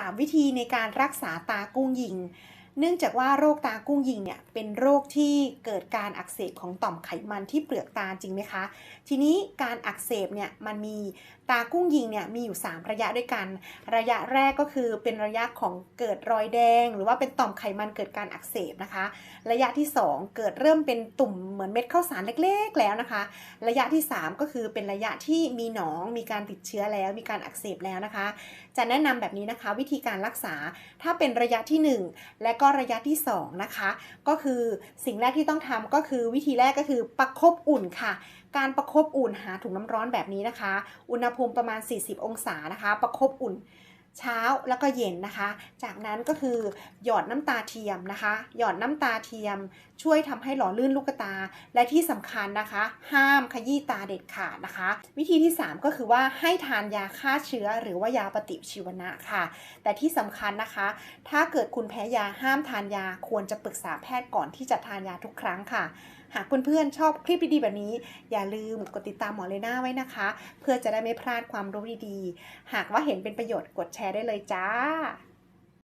3 วิธีในการรักษาตากุ้งยิง เนื่องจากว่าโรคตากุ้งยิงเนี่ยเป็นโรคที่เกิดการอักเสบของต่อมไขมันที่เปลือกตาจริงไหมคะ ทีนี้การอักเสบเนี่ยมันมีตากุ้งยิงเนี่ยมีอยู่ 3 ระยะด้วยกัน ระยะแรกก็คือเป็นระยะของเกิดรอยแดง หรือว่าเป็นต่อมไขมันเกิดการอักเสบนะคะ ระยะที่ 2 เกิดเริ่มเป็นตุ่มเหมือนเม็ดข้าวสารเล็กๆ แล้วนะคะ ระยะที่ 3 ก็คือเป็นระยะที่มีหนองมีการติดเชื้อแล้ว มีการอักเสบแล้วนะคะ จะแนะนำแบบนี้นะคะ วิธีการรักษาถ้าเป็นระยะที่ 1 และก็ระยะที่ 2 นะคะ ก็คือสิ่งแรกที่ต้องทำก็คือวิธีแรกก็คือประคบอุ่นค่ะ การประคบอุ่นหาถุงน้ำร้อนแบบนี้นะคะ อุณหภูมิประมาณ 40 องศานะคะ ประคบอุ่น เช้าแล้วก็เย็นนะคะ จากนั้นก็คือหยอดน้ำตาเทียมนะคะ หยอดน้ำตาเทียม ช่วยทำให้หล่อลื่นลูกตา และที่สำคัญนะคะ ห้ามขยี้ตาเด็ดขาดนะคะ วิธีที่ 3 ก็คือว่าให้ทานยาฆ่าเชื้อ หรือว่ายาปฏิชีวนะค่ะ แต่ที่สำคัญนะคะ ถ้าเกิดคุณแพ้ยาห้ามทานยาควรจะปรึกษาแพทย์ก่อนที่จะทานยาทุกครั้งค่ะหากเพื่อนๆชอบคลิปดีๆแบบนี้ อย่าลืมกดติดตามหมอเลน่าไว้นะคะ เพื่อจะได้ไม่พลาดความรู้ดีๆ หากว่าเห็นเป็นประโยชน์กดแชร์ได้เลยจ้า